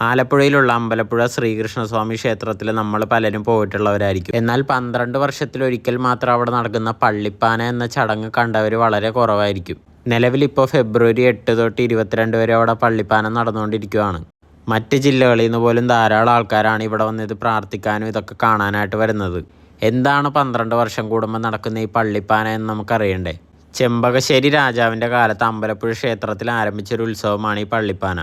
ആലപ്പുഴയിലുള്ള അമ്പലപ്പുഴ ശ്രീകൃഷ്ണസ്വാമി ക്ഷേത്രത്തിൽ നമ്മൾ പലരും പോയിട്ടുള്ളവരായിരിക്കും. എന്നാൽ പന്ത്രണ്ട് വർഷത്തിലൊരിക്കൽ മാത്രം അവിടെ നടക്കുന്ന പള്ളിപ്പാന എന്ന ചടങ്ങ് കണ്ടവർ വളരെ കുറവായിരിക്കും. നിലവിൽ ഇപ്പോൾ ഫെബ്രുവരി എട്ട് തൊട്ട് ഇരുപത്തിരണ്ട് വരെ അവിടെ പള്ളിപ്പാനം നടന്നുകൊണ്ടിരിക്കുകയാണ് മറ്റ് ജില്ലകളിൽ നിന്ന് പോലും ധാരാളം ആൾക്കാരാണ് ഇവിടെ വന്നത് പ്രാർത്ഥിക്കാനും ഇതൊക്കെ കാണാനായിട്ട് വരുന്നത്. എന്താണ് പന്ത്രണ്ട് വർഷം കൂടുമ്പോൾ നടക്കുന്ന ഈ പള്ളിപ്പാന എന്ന് നമുക്കറിയണ്ടേ? ചെമ്പകശ്ശേരി രാജാവിന്റെ കാലത്ത് അമ്പലപ്പുഴ ക്ഷേത്രത്തിൽ ആരംഭിച്ചൊരു ഉത്സവമാണ് ഈ പള്ളിപ്പാന.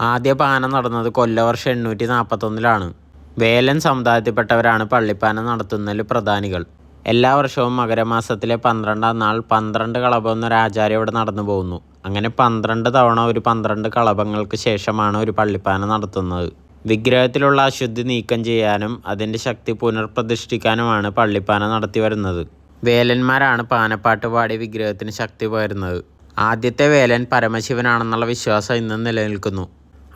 ആദ്യ പാനം നടന്നത് കൊല്ലവർഷം എണ്ണൂറ്റി നാൽപ്പത്തൊന്നിലാണ് വേലൻ സമുദായത്തിൽപ്പെട്ടവരാണ് പള്ളിപ്പാനം നടത്തുന്നതിൽ പ്രധാനികൾ. എല്ലാ വർഷവും മകരമാസത്തിലെ പന്ത്രണ്ടാം നാൾ പന്ത്രണ്ട് കളഭം എന്നൊരു ആചാര്യം ഇവിടെ നടന്നു പോകുന്നു. അങ്ങനെ പന്ത്രണ്ട് തവണ ഒരു പന്ത്രണ്ട് കളഭങ്ങൾക്ക് ശേഷമാണ് ഒരു പള്ളിപ്പാനം നടത്തുന്നത്. വിഗ്രഹത്തിലുള്ള അശുദ്ധി നീക്കം ചെയ്യാനും അതിന്റെ ശക്തി പുനർപ്രതിഷ്ഠിക്കാനുമാണ് പള്ളിപ്പാന നടത്തി വരുന്നത്. വേലന്മാരാണ് പാനപ്പാട്ട് പാടി വിഗ്രഹത്തിന് ശക്തി പകരുന്നത്. ആദ്യത്തെ വേലൻ പരമശിവനാണെന്നുള്ള വിശ്വാസം ഇന്നും നിലനിൽക്കുന്നു.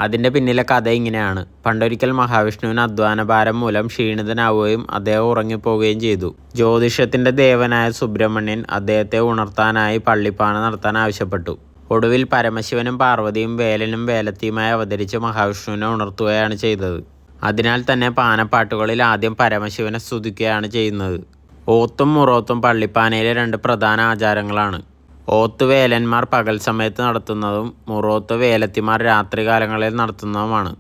അതിന്റെ പിന്നിലെ കഥ ഇങ്ങനെയാണ്. പണ്ടൊരിക്കൽ മഹാവിഷ്ണുവിന് അധ്വാനഭാരം മൂലം ക്ഷീണിതനാവുകയും അദ്ദേഹം ഉറങ്ങിപ്പോവുകയും ചെയ്തു. ജ്യോതിഷത്തിന്റെ ദേവനായ സുബ്രഹ്മണ്യൻ അദ്ദേഹത്തെ ഉണർത്താനായി പള്ളിപ്പാന നടത്താൻ ആവശ്യപ്പെട്ടു. ഒടുവിൽ പരമശിവനും പാർവതിയും വേലനും വേലത്തിയുമായി അവതരിച്ച് മഹാവിഷ്ണുവിനെ ഉണർത്തുകയാണ് ചെയ്തത്. അതിനാൽ തന്നെ പാനപ്പാട്ടുകളിൽ ആദ്യം പരമശിവനെ സ്തുതിക്കുകയാണ് ചെയ്യുന്നത്. ഓത്തും മുറോത്തും പള്ളിപ്പാനയിലെ രണ്ട് പ്രധാന ആചാരങ്ങളാണ്. ഓത്ത് വേലന്മാർ പകൽ സമയത്ത് നടത്തുന്നതും മുറോത്ത് വേലത്തിമാർ രാത്രികാലങ്ങളിൽ നടത്തുന്നതുമാണ്.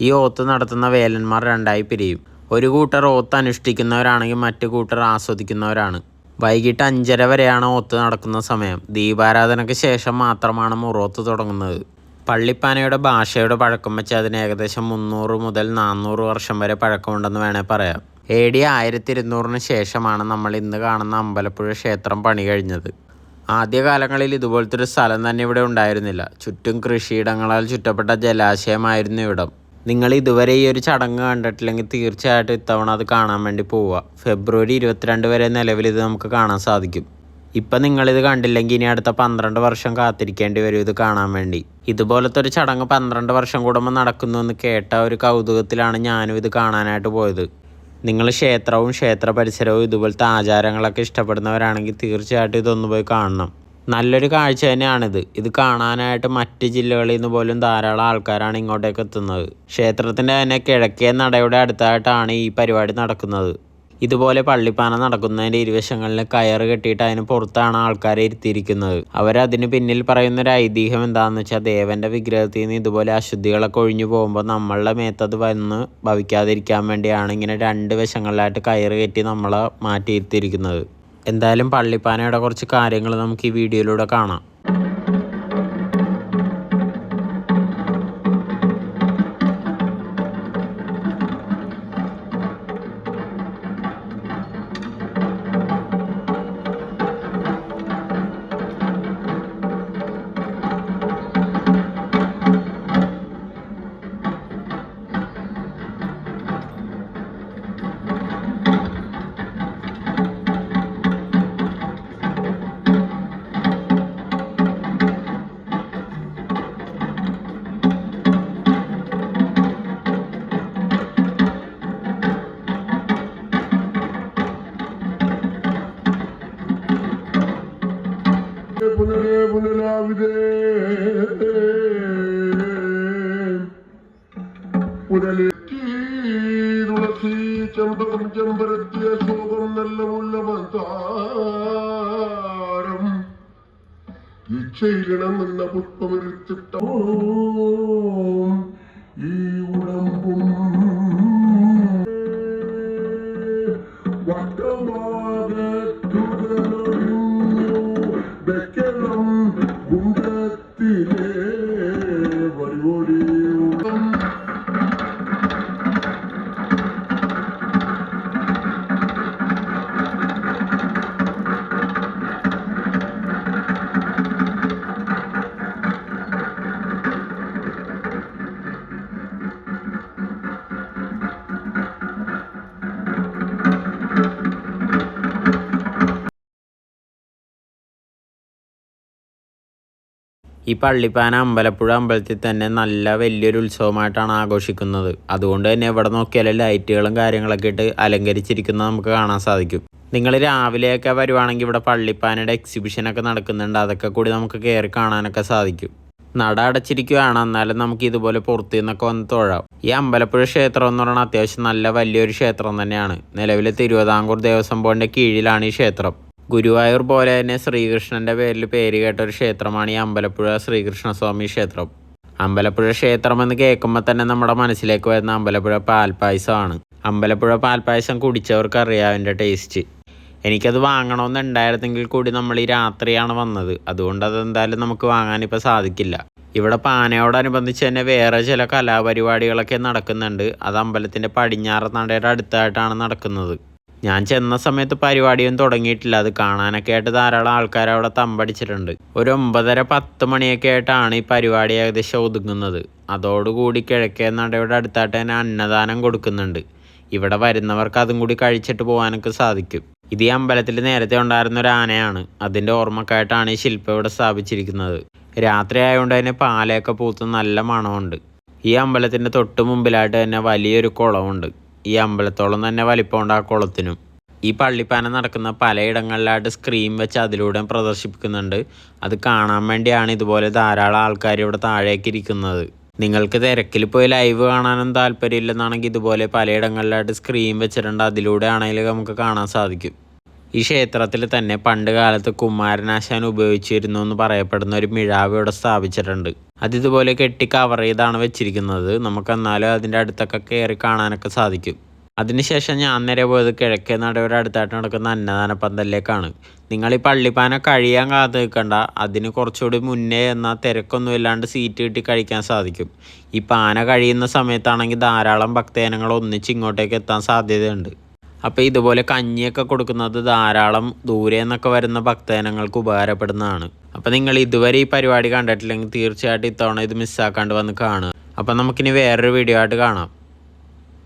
ഈ ഓത്ത് നടത്തുന്ന വേലന്മാർ രണ്ടായി പിരിയും. ഒരു കൂട്ടർ ഓത്ത് അനുഷ്ഠിക്കുന്നവരാണെങ്കിൽ മറ്റു കൂട്ടർ ആസ്വദിക്കുന്നവരാണ്. വൈകിട്ട് അഞ്ചര വരെയാണ് ഓത്ത് നടക്കുന്ന സമയം. ദീപാരാധനയ്ക്ക് ശേഷം മാത്രമാണ് മുറോത്ത് തുടങ്ങുന്നത്. പള്ളിപ്പാനയുടെ ഭാഷയുടെ പഴക്കം വെച്ച് അതിന് ഏകദേശം മുന്നൂറ് മുതൽ നാനൂറ് വർഷം വരെ പഴക്കമുണ്ടെന്ന് വേണേൽ പറയാം. എ ഡി ആയിരത്തി ഇരുന്നൂറിന് ശേഷമാണ് നമ്മൾ ഇന്ന് കാണുന്ന അമ്പലപ്പുഴ ക്ഷേത്രം പണി കഴിഞ്ഞത്. ആദ്യകാലങ്ങളിൽ ഇതുപോലത്തെ ഒരു സ്ഥലം തന്നെ ഇവിടെ ഉണ്ടായിരുന്നില്ല. ചുറ്റും കൃഷിയിടങ്ങളാൽ ചുറ്റപ്പെട്ട ജലാശയമായിരുന്നു ഇവിടം. നിങ്ങൾ ഇതുവരെ ഈ ഒരു ചടങ്ങ് കണ്ടിട്ടില്ലെങ്കിൽ തീർച്ചയായിട്ടും ഇത്തവണ അത് കാണാൻ വേണ്ടി പോവുക. ഫെബ്രുവരി ഇരുപത്തിരണ്ട് വരെ നിലവിൽ ഇത് നമുക്ക് കാണാൻ സാധിക്കും. ഇപ്പം നിങ്ങളിത് കണ്ടില്ലെങ്കിൽ ഇനി അടുത്ത പന്ത്രണ്ട് വർഷം കാത്തിരിക്കേണ്ടി വരും ഇത് കാണാൻ വേണ്ടി. ഇതുപോലത്തെ ഒരു ചടങ്ങ് പന്ത്രണ്ട് വർഷം കൂടുമ്പോൾ നടക്കുന്നു എന്ന് കേട്ട ഒരു കൗതുകത്തിലാണ് ഞാനും ഇത് കാണാനായിട്ട് പോയത്. നിങ്ങൾ ക്ഷേത്രവും ക്ഷേത്ര പരിസരവും ഇതുപോലത്തെ ആചാരങ്ങളൊക്കെ ഇഷ്ടപ്പെടുന്നവരാണെങ്കിൽ തീർച്ചയായിട്ടും ഇതൊന്ന് പോയി കാണണം. നല്ലൊരു കാഴ്ച തന്നെയാണിത്. ഇത് കാണാനായിട്ട് മറ്റ് ജില്ലകളിൽ നിന്ന് പോലും ധാരാളം ആൾക്കാരാണ് ഇങ്ങോട്ടേക്ക് എത്തുന്നത്. ക്ഷേത്രത്തിന്റെ തന്നെ കിഴക്കേ നടയുടെ അടുത്തായിട്ടാണ് ഈ പരിപാടി നടക്കുന്നത്. ഇതുപോലെ പള്ളിപ്പാന നടക്കുന്നതിന്റെ ഇരുവശങ്ങളിൽ കയറ് കെട്ടിയിട്ട് അതിന് പുറത്താണ് ആൾക്കാരെ ഇരുത്തിയിരിക്കുന്നത്. അവരതിന് പിന്നിൽ പറയുന്ന ഒരു ഐതിഹ്യം എന്താണെന്ന് വെച്ചാൽ ദേവന്റെ വിഗ്രഹത്തിൽ നിന്ന് ഇതുപോലെ അശുദ്ധികളൊക്കെ ഒഴിഞ്ഞു പോകുമ്പോൾ നമ്മളുടെ മേത്തത് വന്ന് ഭവിക്കാതിരിക്കാൻ വേണ്ടിയാണ് ഇങ്ങനെ രണ്ട് വശങ്ങളിലായിട്ട് കയറ് കെട്ടി നമ്മളെ മാറ്റിയിരുത്തിയിരിക്കുന്നത്. എന്തായാലും പള്ളിപ്പാനയുടെ കുറച്ച് കാര്യങ്ങൾ നമുക്ക് ഈ വീഡിയോയിലൂടെ കാണാം. പുനലേക്കി തുളസി ചെമ്പകം ചെമ്പരത്തി ശോകം നല്ല മുല്ല മന്ദാരം ഇച്ഛയിലിണമെന്ന പുഷ്പമിരുത്തിട്ട ഈ ഈ പള്ളിപ്പാന അമ്പലപ്പുഴ അമ്പലത്തിൽ തന്നെ നല്ല വലിയൊരു ഉത്സവമായിട്ടാണ് ആഘോഷിക്കുന്നത്. അതുകൊണ്ട് തന്നെ എവിടെ നോക്കിയാലും ലൈറ്റുകളും കാര്യങ്ങളൊക്കെ ഇട്ട് അലങ്കരിച്ചിരിക്കുന്നത് നമുക്ക് കാണാൻ സാധിക്കും. നിങ്ങൾ രാവിലെയൊക്കെ വരുവാണെങ്കിൽ ഇവിടെ പള്ളിപ്പാനയുടെ എക്സിബിഷനൊക്കെ നടക്കുന്നുണ്ട്. അതൊക്കെ കൂടി നമുക്ക് കയറി കാണാനൊക്കെ സാധിക്കും. നട അടച്ചിരിക്കുകയാണ് എന്നാലും നമുക്ക് ഇതുപോലെ പുറത്തു നിന്നൊക്കെ വന്ന് തൊഴാം. ഈ അമ്പലപ്പുഴ ക്ഷേത്രം എന്ന് പറയുന്നത് അത്യാവശ്യം നല്ല വലിയൊരു ക്ഷേത്രം തന്നെയാണ്. നിലവിലെ തിരുവിതാംകൂർ ദേവസ്വം ബോർഡിന്റെ കീഴിലാണ് ഈ ക്ഷേത്രം. ഗുരുവായൂർ പോലെ തന്നെ ശ്രീകൃഷ്ണന്റെ പേരിൽ പേര് കേട്ട ഒരു ക്ഷേത്രമാണ് ഈ അമ്പലപ്പുഴ ശ്രീകൃഷ്ണസ്വാമി ക്ഷേത്രം. അമ്പലപ്പുഴ ക്ഷേത്രം എന്ന് കേൾക്കുമ്പോൾ തന്നെ നമ്മുടെ മനസ്സിലേക്ക് വരുന്ന അമ്പലപ്പുഴ പാൽപ്പായസമാണ്. അമ്പലപ്പുഴ പാൽപ്പായസം കുടിച്ചവർക്ക് അറിയാം ടേസ്റ്റ്. എനിക്കത് വാങ്ങണമെന്നുണ്ടായിരുന്നെങ്കിൽ കൂടി നമ്മൾ ഈ രാത്രിയാണ് വന്നത്. അതുകൊണ്ട് അതെന്തായാലും നമുക്ക് വാങ്ങാൻ വാങ്ങാനിപ്പോൾ സാധിക്കില്ല. ഇവിടെ പാനയോടനുബന്ധിച്ച് തന്നെ വേറെ ചില കലാപരിപാടികളൊക്കെ നടക്കുന്നുണ്ട്. അത് അമ്പലത്തിന്റെ പടിഞ്ഞാറ് നടയുടെ അടുത്തായിട്ടാണ് നടക്കുന്നത്. ഞാൻ ചെന്ന സമയത്ത് പരിപാടിയൊന്നും തുടങ്ങിയിട്ടില്ല. അത് കാണാനൊക്കെ ആയിട്ട് ധാരാളം ആൾക്കാർ അവിടെ തമ്പടിച്ചിട്ടുണ്ട്. ഒരു ഒമ്പതര പത്ത് മണിയൊക്കെ ആയിട്ടാണ് ഈ പരിപാടി ഏകദേശം ഒതുങ്ങുന്നത്. അതോടുകൂടി കിഴക്കേ നടയുടെ അടുത്തായിട്ട് തന്നെ അന്നദാനം കൊടുക്കുന്നുണ്ട്. ഇവിടെ വരുന്നവർക്ക് അതും കൂടി കഴിച്ചിട്ട് പോകാനൊക്കെ സാധിക്കും. ഇത് ഈ അമ്പലത്തിൽ നേരത്തെ ഉണ്ടായിരുന്ന ഒരു ആനയാണ്. അതിന്റെ ഓർമ്മക്കായിട്ടാണ് ഈ ശില്പം ഇവിടെ സ്ഥാപിച്ചിരിക്കുന്നത്. രാത്രി ആയതുകൊണ്ട് തന്നെ പാലയൊക്കെ പൂത്ത് നല്ല മണമുണ്ട്. ഈ അമ്പലത്തിന്റെ തൊട്ട് മുമ്പിലായിട്ട് തന്നെ വലിയൊരു കുളമുണ്ട്. ഈ അമ്പലത്തോളം തന്നെ വലിപ്പമുണ്ട് ആ കുളത്തിനും. ഈ പള്ളിപ്പാന നടക്കുന്ന പലയിടങ്ങളിലായിട്ട് സ്ക്രീൻ വെച്ച് അതിലൂടെ പ്രദർശിപ്പിക്കുന്നുണ്ട്. അത് കാണാൻ വേണ്ടിയാണ് ഇതുപോലെ ധാരാളം ആൾക്കാർ ഇവിടെ താഴേക്ക് ഇരിക്കുന്നത്. നിങ്ങൾക്ക് തിരക്കിൽ പോയി ലൈവ് കാണാനും താല്പര്യമില്ലെന്നാണെങ്കിൽ ഇതുപോലെ പലയിടങ്ങളിലായിട്ട് സ്ക്രീൻ വെച്ചിട്ടുണ്ട്. അതിലൂടെ ആണെങ്കിലും നമുക്ക് കാണാൻ സാധിക്കും. ഈ ക്ഷേത്രത്തിൽ തന്നെ പണ്ട് കാലത്ത് കുമാരനാശാൻ ഉപയോഗിച്ചിരുന്നു എന്ന് പറയപ്പെടുന്ന ഒരു മിഴാവ് ഇവിടെ സ്ഥാപിച്ചിട്ടുണ്ട്. അത് ഇതുപോലെ കെട്ടി കവർ ചെയ്താണ് വെച്ചിരിക്കുന്നത്. നമുക്ക് എന്നാലും അതിന്റെ അടുത്തൊക്കെ കയറി കാണാനൊക്കെ സാധിക്കും. അതിനുശേഷം ഞാൻ നേരെ പോയത് കിഴക്കേ നടയുടെ അടുത്തായിട്ട് നടക്കുന്ന അന്നദാന പന്തലിലേക്കാണ് നിങ്ങൾ ഈ പള്ളിപ്പാന കഴിയാൻ കാത്തു നിൽക്കണ്ട അതിന് കുറച്ചുകൂടി മുന്നേ എന്നാൽ തിരക്കൊന്നും ഇല്ലാണ്ട് സീറ്റ് കിട്ടി കഴിക്കാൻ സാധിക്കും. ഈ പാന കഴിയുന്ന സമയത്താണെങ്കിൽ ധാരാളം ഭക്തജനങ്ങൾ ഒന്നിച്ച് ഇങ്ങോട്ടേക്ക് എത്താൻ സാധ്യതയുണ്ട്. അപ്പോൾ ഇതുപോലെ കഞ്ഞിയൊക്കെ കൊടുക്കുന്നത് ധാരാളം ദൂരെ നിന്നൊക്കെ വരുന്ന ഭക്തജനങ്ങൾക്ക് ഉപകാരപ്പെടുന്നതാണ്. അപ്പോൾ നിങ്ങൾ ഇതുവരെ ഈ പരിപാടി കണ്ടിട്ടില്ലെങ്കിൽ തീർച്ചയായിട്ടും ഇത്തവണ ഇത് മിസ്സാക്കാണ്ട് വന്ന് കാണുക. അപ്പോൾ നമുക്കിനി വേറൊരു വീഡിയോ ആയിട്ട് കാണാം.